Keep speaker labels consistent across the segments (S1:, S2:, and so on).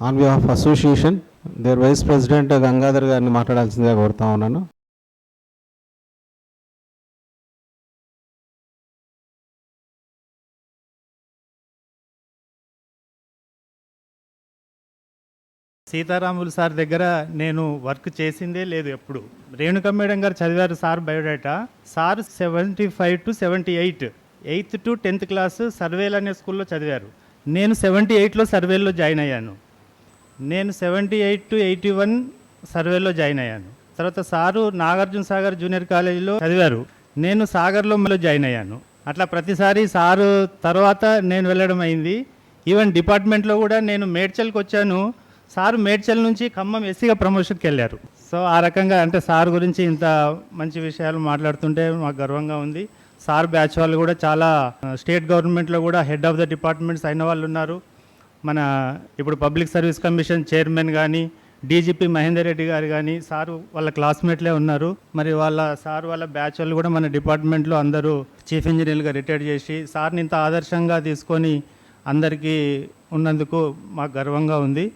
S1: On behalf association their vice president Gangadhar గారిని మాట్లాడాల్సిందిగా కోరుతా ఉన్నాను.
S2: సీతారాములు సార్ దగ్గర నేను వర్క్ చేసిందే లేదు ఎప్పుడు. రేణుక మేడం గారు చదివారు sir biodata. Sir seventy five to seventy eight eighth to tenth class Sarvail అనే స్కూల్లో చదివారు. నేను సెవెంటీ ఎయిట్లో సర్వేల్లో జాయిన్ అయ్యాను. నేను seventy eight to eighty one సర్వేలో జాయిన్ అయ్యాను. తర్వాత సారు నాగార్జున సాగర్ జూనియర్ కాలేజీలో చదివారు. నేను సాగర్లో మళ్ళీ జాయిన్ అయ్యాను. అట్లా ప్రతిసారి సారు తర్వాత నేను వెళ్ళడం అయింది. ఈవెన్ డిపార్ట్మెంట్లో కూడా నేను మేడ్చల్కి వచ్చాను. సారు మేడ్చల్ నుంచి ఖమ్మం ఎస్సీగా ప్రమోషన్కి వెళ్ళారు. సో ఆ రకంగా అంటే సార్ గురించి ఇంత మంచి విషయాలు మాట్లాడుతుంటే మాకు గర్వంగా ఉంది. సార్ బ్యాచ్ వాళ్ళు కూడా చాలా స్టేట్ గవర్నమెంట్లో కూడా హెడ్ ఆఫ్ ద డిపార్ట్మెంట్స్ అయిన వాళ్ళు ఉన్నారు. మన ఇప్పుడు పబ్లిక్ సర్వీస్ కమిషన్ చైర్మన్ కానీ డీజీపీ మహేందర్ రెడ్డి గారు కానీ సారు వాళ్ళ క్లాస్మేట్లే ఉన్నారు. మరి వాళ్ళ సార్ వాళ్ళ బ్యాచ్ వాళ్ళు కూడా మన డిపార్ట్మెంట్లో అందరూ చీఫ్ ఇంజనీర్గా రిటైర్ చేసి సార్ని ఇంత ఆదర్శంగా తీసుకొని అందరికీ ఉన్నందుకు మాకు గర్వంగా ఉంది.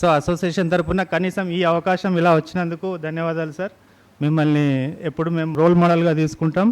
S2: సో అసోసియేషన్ తరఫున కనీసం ఈ అవకాశం ఇలా వచ్చినందుకు ధన్యవాదాలు సార్. మిమ్మల్ని ఎప్పుడు మేము రోల్ మోడల్గా తీసుకుంటాం.